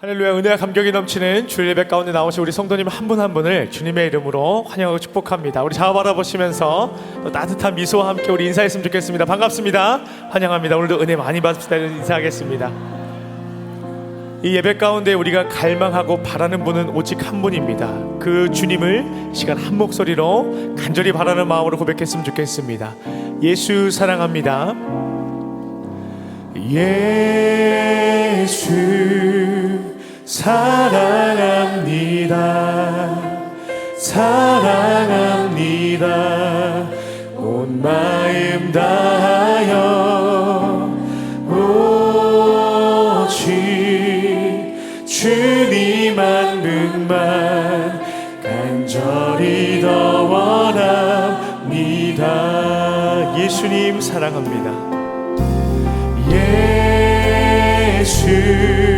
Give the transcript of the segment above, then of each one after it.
할렐루야 은혜와 감격이 넘치는 주일 예배 가운데 나오신 우리 성도님 한 분 한 분을 주님의 이름으로 환영하고 축복합니다. 우리 좌우 바라보시면서 또 따뜻한 미소와 함께 우리 인사했으면 좋겠습니다. 반갑습니다. 환영합니다. 오늘도 은혜 많이 받읍시다. 인사하겠습니다. 이 예배 가운데 우리가 갈망하고 바라는 분은 오직 한 분입니다. 그 주님을 시간 한 목소리로 간절히 바라는 마음으로 고백했으면 좋겠습니다. 예수 사랑합니다. 예수 사랑합니다. 사랑합니다. 온 마음 다하여 주님 한 분만 간절히 더 원합니다. 예수님 사랑합니다. 예수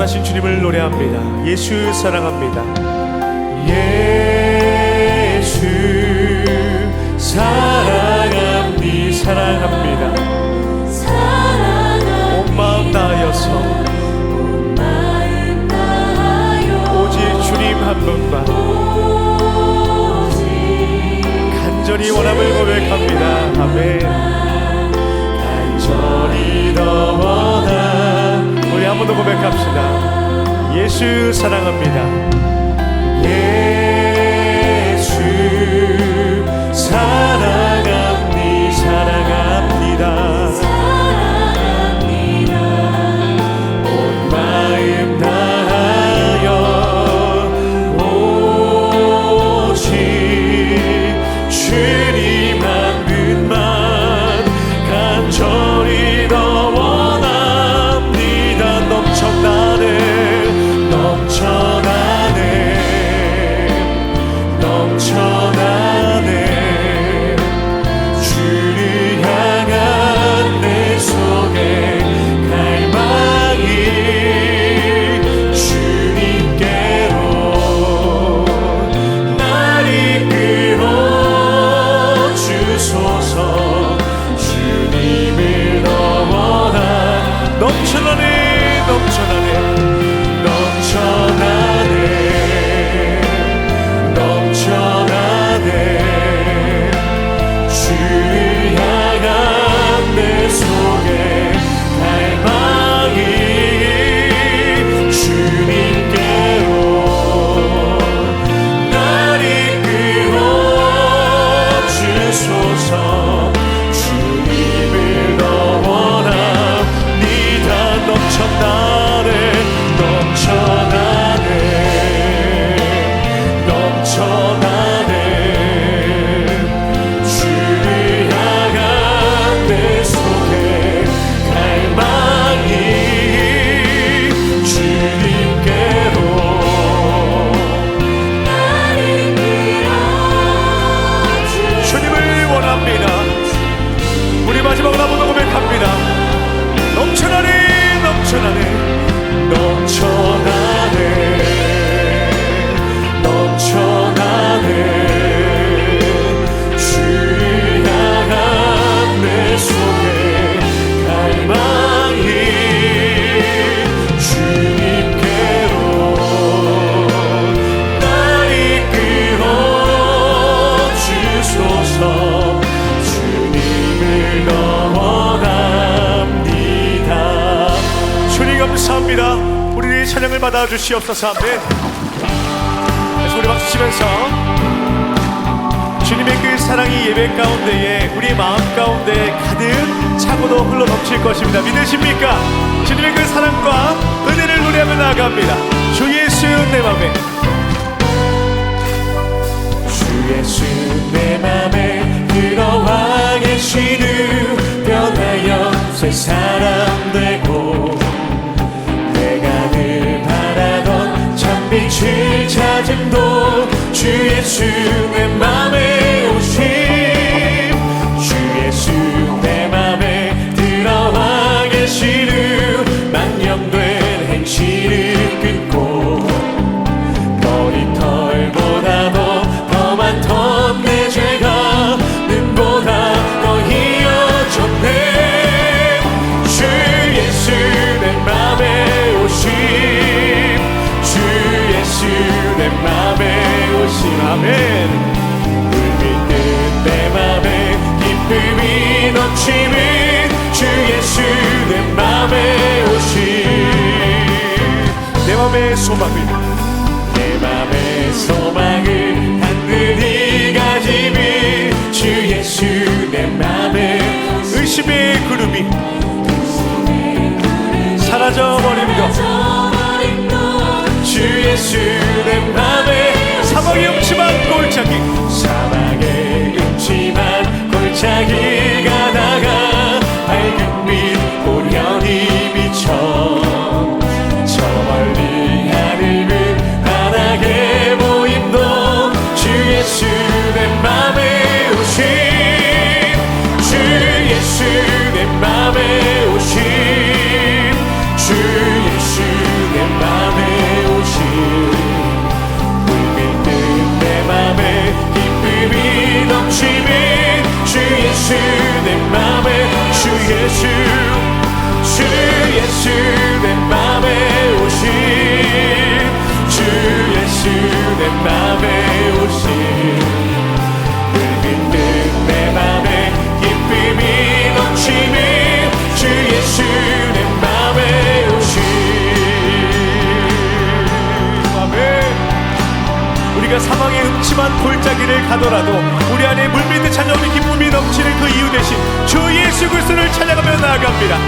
선하신 주님을 노래합니다. 예수 사랑합니다. 예수 사랑합니 사랑합니다. 온 마음 다하여서 오직 주님 한 분만 간절히 원함을 고백합니다. 아멘. 간절히 더 원함 우리 한번 더 고백합시다. 예수 사랑합니다. 우리 주시옵소서 아멘 소리 박수 치면서 주님의 그 사랑이 예배 가운데에 우리 마음 가운데 가득 차고도 흘러 넘칠 것입니다. 믿으십니까? 주님의 그 사랑과 은혜를 노래하며 나아갑니다. 주 예수 내 맘에 주 예수 내 맘에 들어와 계시는 변하여 새 사람 되고 빛을 찾음도 주 예수 내 맘에 기쁨이 넘치는 주 예수 내 맘에 오심 내 맘의 소망을 내 맘의 소망을 단단히 가지는 주 예수 내 맘에 의심의 구름이 사라져버린 것. 주 예수 내 맘에 음침한 골짜기를 가더라도 우리 안에 물밀듯 찾아오는 기쁨이 넘치는 그 이유 대신 주 예수 그리스도를 찾아가며 나아갑니다.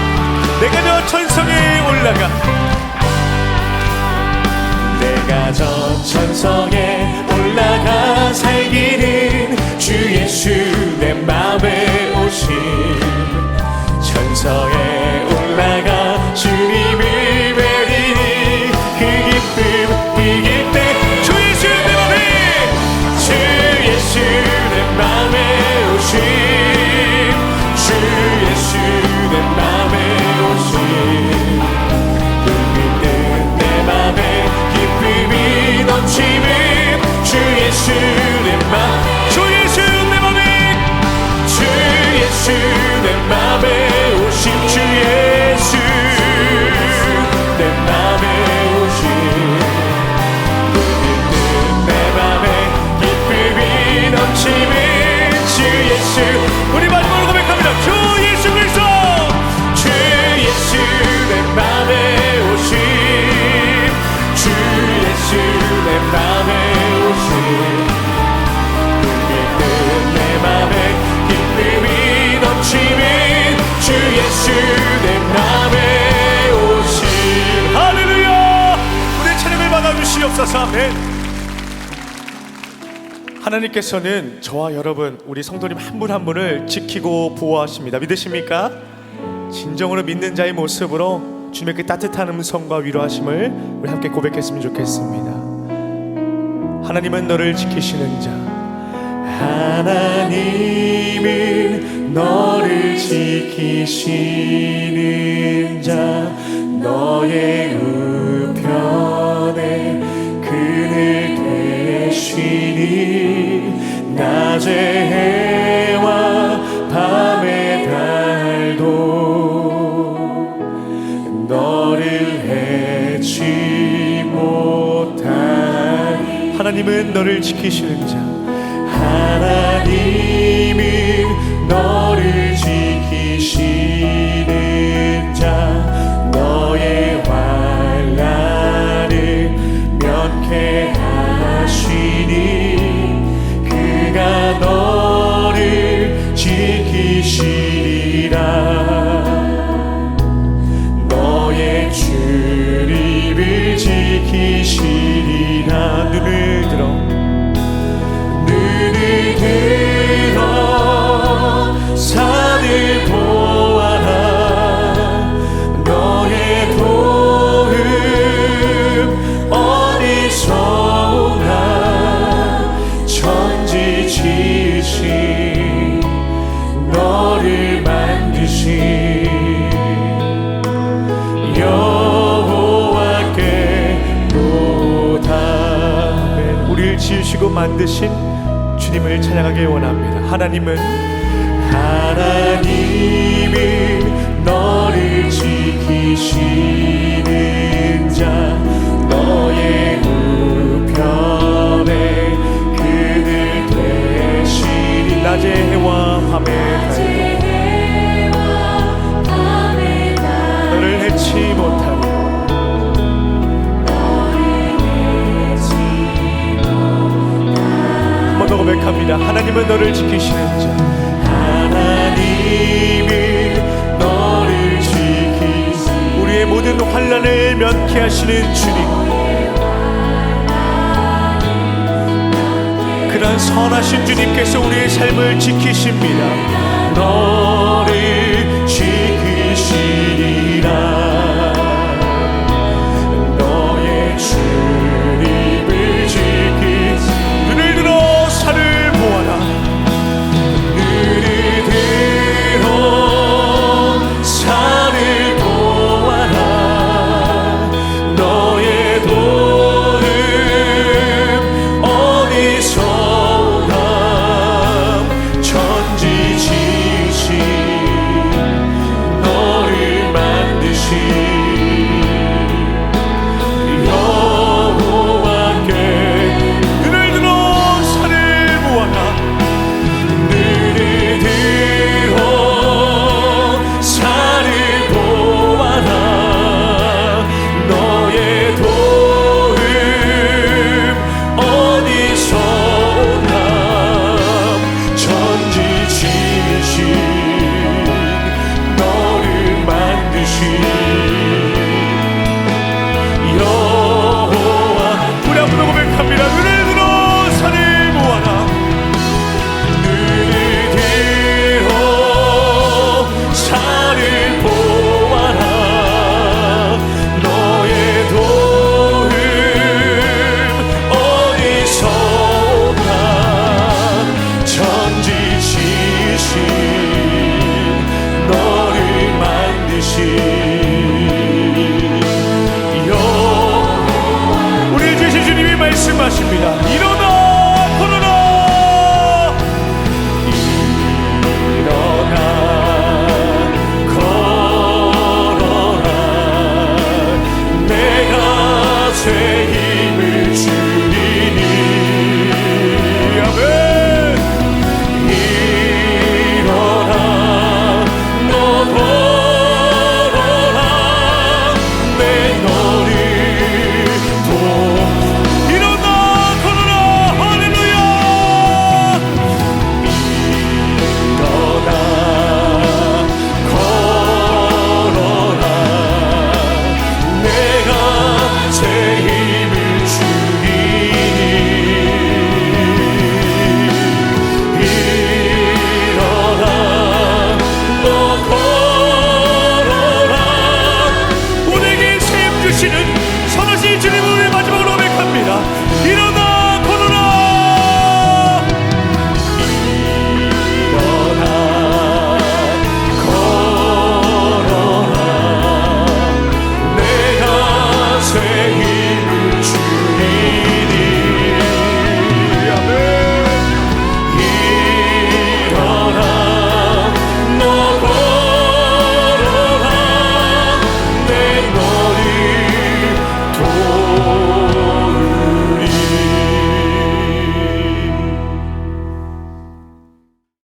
내가 저 천성에 올라가. 내가 저 천성에 올라가 살기는 주 예수 내 맘에 오심 천성에 넘치는 주 예수 내맘 주시옵소서. 아멘. 하나님께서는 저와 여러분 우리 성도님 한 분 한 분을 지키고 보호하십니다. 믿으십니까? 진정으로 믿는 자의 모습으로 주님의 그 따뜻한 음성과 위로하심을 우리 함께 고백했으면 좋겠습니다. 하나님은 너를 지키시는 자. 하나님은 너를 지키시는 자. 너의 우편에 낮의 해와 밤의 달도 너를 해치 못하니 하나님은 너를 지키시는 자. 하나님은 너를 지키시는 여호와께 보답해. 우리를 지으시고 만드신 주님을 찬양하길 원합니다. 하나님은 하나님이 너를 지키시는 자 너의 우편에 그들 대신 낮에 해와 밤에 고백합니다. 하나님은 너를 지키시는 자. 하나님은 너를 지키시 우리의 모든 환란을 면케하시는 주님 그런 선하신 주님께서 우리의 삶을 지키십니다 너를 you. say